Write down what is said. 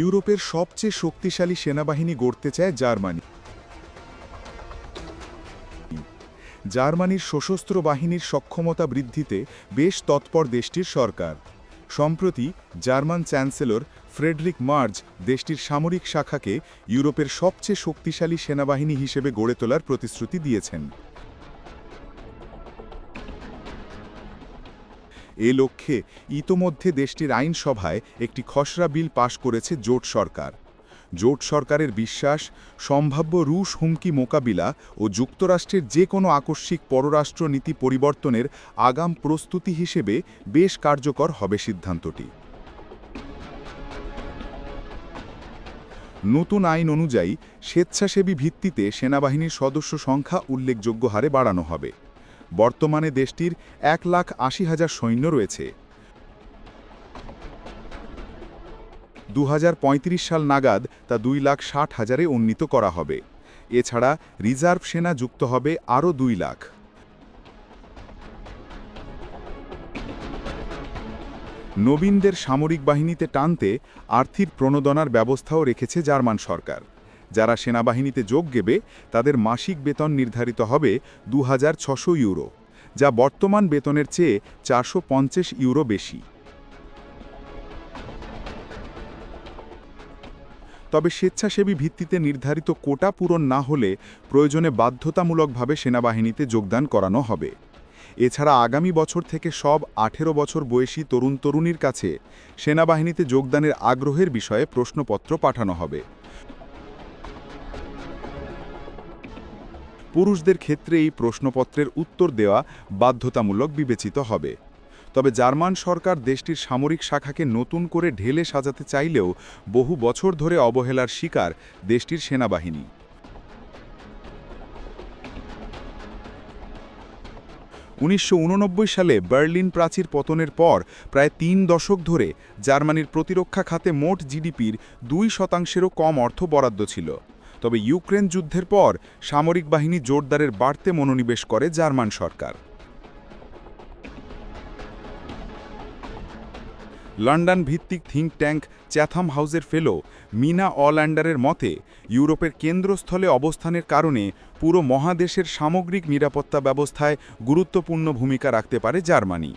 ইউরোপের সবচেয়ে শক্তিশালী সেনাবাহিনী গড়তে চায় জার্মানি। জার্মানির সশস্ত্র বাহিনীর সক্ষমতা বৃদ্ধিতে বেশ তৎপর দেশটির সরকার। সম্প্রতি জার্মান চ্যান্সেলর ফ্রেডরিক মার্জ দেশটির সামরিক শাখাকে ইউরোপের সবচেয়ে শক্তিশালী সেনাবাহিনী হিসেবে গড়ে তোলার প্রতিশ্রুতি দিয়েছেন। এ লক্ষ্যে ইতোমধ্যে দেশটির আইনসভায় একটি খসড়া বিল পাশ করেছে জোট সরকার। জোট সরকারের বিশ্বাস, সম্ভাব্য রুশ হুমকি মোকাবিলা ও যুক্তরাষ্ট্রের যে কোনো আকস্মিক পররাষ্ট্র নীতি পরিবর্তনের আগাম প্রস্তুতি হিসেবে বেশ কার্যকর হবে সিদ্ধান্তটি। নতুন আইন অনুযায়ী স্বেচ্ছাসেবী ভিত্তিতে সেনাবাহিনীর সদস্য সংখ্যা উল্লেখযোগ্য হারে বাড়ানো হবে। বর্তমানে দেশটির এক লাখ আশি হাজার সৈন্য রয়েছে। দু হাজার পঁয়ত্রিশ সাল নাগাদ তা দুই লাখ ষাট হাজারে উন্নীত করা হবে। এছাড়া রিজার্ভ সেনা যুক্ত হবে আরও দুই লাখ। নবীনদের সামরিক বাহিনীতে টানতে আর্থিক প্রণোদনার ব্যবস্থাও রেখেছে জার্মান সরকার। যারা সেনাবাহিনীতে যোগ দেবে, তাদের মাসিক বেতন নির্ধারিত হবে দু ইউরো, যা বর্তমান বেতনের চেয়ে চারশো পঞ্চাশ ইউরো বেশি। তবে স্বেচ্ছাসেবী ভিত্তিতে নির্ধারিত কোটা পূরণ না হলে প্রয়োজনে বাধ্যতামূলকভাবে সেনাবাহিনীতে যোগদান করানো হবে। এছাড়া আগামী বছর থেকে সব আঠেরো বছর বয়সী তরুণ তরুণীর কাছে সেনাবাহিনীতে যোগদানের আগ্রহের বিষয়ে প্রশ্নপত্র পাঠানো হবে। পুরুষদের ক্ষেত্রে এই প্রশ্নপত্রের উত্তর দেওয়া বাধ্যতামূলক বিবেচিত হবে। তবে জার্মান সরকার দেশটির সামরিক শাখাকে নতুন করে ঢেলে সাজাতে চাইলেও বহু বছর ধরে অবহেলার শিকার দেশটির সেনাবাহিনী। উনিশশো উননব্বই সালে বার্লিন প্রাচীর পতনের পর প্রায় তিন দশক ধরে জার্মানির প্রতিরক্ষা খাতে মোট জিডিপির দুই শতাংশেরও কম অর্থ বরাদ্দ ছিল। তবে ইউক্রেন যুদ্ধের পর সামরিক বাহিনী জোরদারের বাড়তে মনোনিবেশ করে জার্মান সরকার। লন্ডন ভিত্তিক থিঙ্ক ট্যাঙ্ক চ্যাথাম হাউসের ফেলো মিনা অল্যান্ডারের মতে, ইউরোপের কেন্দ্রস্থলে অবস্থানের কারণে পুরো মহাদেশের সামগ্রিক নিরাপত্তা ব্যবস্থায় গুরুত্বপূর্ণ ভূমিকা রাখতে পারে জার্মানি।